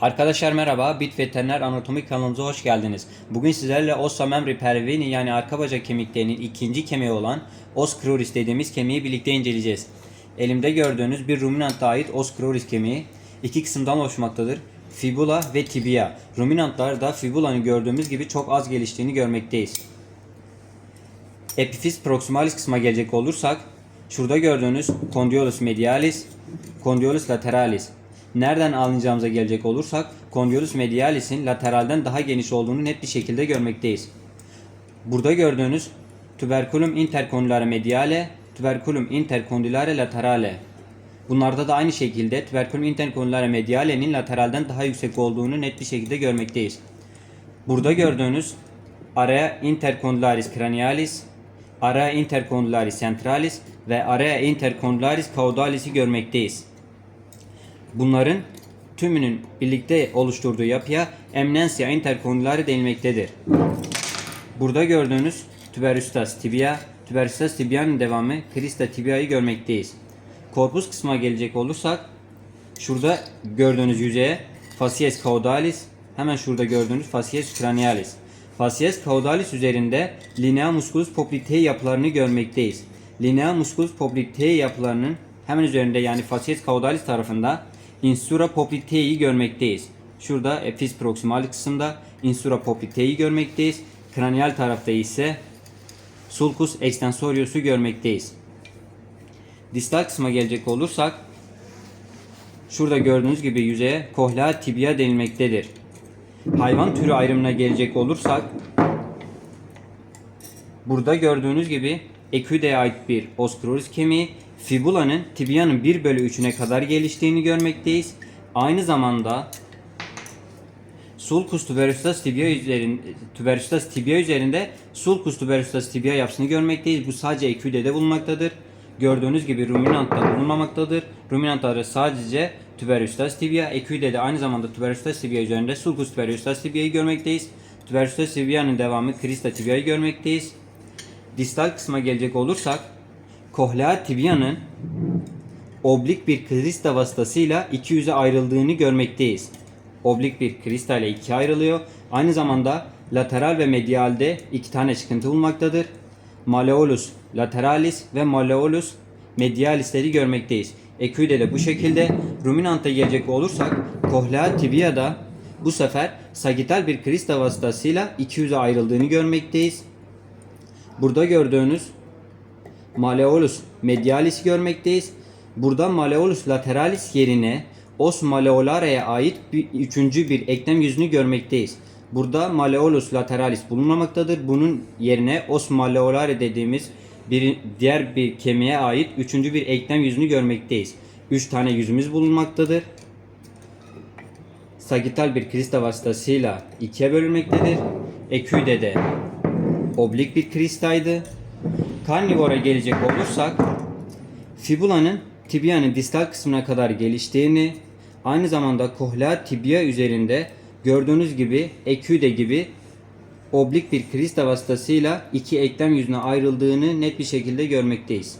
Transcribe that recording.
Arkadaşlar merhaba, Bit Veteriner Anatomi kanalımıza hoş geldiniz. Bugün sizlerle Ossa membri pervini yani arka bacak kemiklerinin ikinci kemiği olan os cruris dediğimiz kemiği birlikte inceleyeceğiz. Elimde gördüğünüz bir ruminanta ait os cruris kemiği iki kısımdan oluşmaktadır. Fibula ve tibia. Ruminantlarda fibulanın gördüğümüz gibi çok az geliştiğini görmekteyiz. Epifiz proximalis kısma gelecek olursak şurada gördüğünüz condyolus medialis, condyolus lateralis. Nereden alınacağımıza gelecek olursak condyolus medialis'in lateralden daha geniş olduğunu net bir şekilde görmekteyiz. Burada gördüğünüz tuberculum intercondylare mediale, tuberculum intercondylare laterale. Bunlarda da aynı şekilde tuberculum intercondylare mediale'nin lateralden daha yüksek olduğunu net bir şekilde görmekteyiz. Burada gördüğünüz area intercondylaris cranialis, area intercondylaris centralis ve area intercondylaris caudalis'i görmekteyiz. Bunların tümünün birlikte oluşturduğu yapıya eminentia intercondylare denilmektedir. Burada gördüğünüz tuberostas tibia, tuberostas tibia'nın devamı crista tibia'yı görmekteyiz. Korpus kısmına gelecek olursak şurada gördüğünüz yüzeye facies caudalis, hemen şurada gördüğünüz facies cranialis. Facies caudalis üzerinde linea musculus poplitei yapılarını görmekteyiz. Linea musculus poplitei yapılarının hemen üzerinde yani facies caudalis tarafında insura poplitei'yi görmekteyiz. Şurada epis proximal kısımda insura poplitei'yi görmekteyiz. Kranial tarafta ise sulcus extensorius'u görmekteyiz. Distal kısma gelecek olursak şurada gördüğünüz gibi yüzeye kohlea tibia denilmektedir. Hayvan türü ayrımına gelecek olursak burada gördüğünüz gibi Equidae'ye ait bir oscroris kemiği fibulanın tibianın 1 bölü 3'üne kadar geliştiğini görmekteyiz. Aynı zamanda sulcus tuberostas tibia üzerinde tuberostas tibia üzerinde sulcus tuberostas tibia yapısını görmekteyiz. Bu sadece Equidae'de bulunmaktadır. Gördüğünüz gibi ruminantta bulunmamaktadır. Ruminantlarda sadece tuberostas tibia, Equidae'de aynı zamanda tuberostas tibia üzerinde sulcus tuberostas tibia'yı görmekteyiz. Tuberostas tibia'nın devamı crista tibia'yı görmekteyiz. Distal kısma gelecek olursak kohlea tibia'nın oblik bir krista vasıtasıyla iki yüze ayrıldığını görmekteyiz. Oblik bir krista ile ikiye ayrılıyor. Aynı zamanda lateral ve medialde iki tane çıkıntı bulunmaktadır. Malleolus lateralis ve malleolus medialisleri görmekteyiz. Equide de bu şekilde. Ruminanta gelecek olursak kohlea tibia'da bu sefer sagital bir krista vasıtasıyla iki yüze ayrıldığını görmekteyiz. Burada gördüğünüz Malleolus medialis görmekteyiz. Burada Malleolus lateralis yerine os malleolare'ye ait bir, üçüncü bir eklem yüzünü görmekteyiz. Burada Malleolus lateralis bulunmamaktadır. Bunun yerine os malleolare dediğimiz bir diğer bir kemiğe ait üçüncü bir eklem yüzünü görmekteyiz. Üç tane yüzümüz bulunmaktadır. Sagital bir krista vasıtasıyla ikiye bölünmektedir. Equide de oblik bir kristaydı. Karnivora gelecek olursak fibulanın tibianın distal kısmına kadar geliştiğini aynı zamanda kohlea tibia üzerinde gördüğünüz gibi eküde gibi oblik bir krista vasıtasıyla iki eklem yüzüne ayrıldığını net bir şekilde görmekteyiz.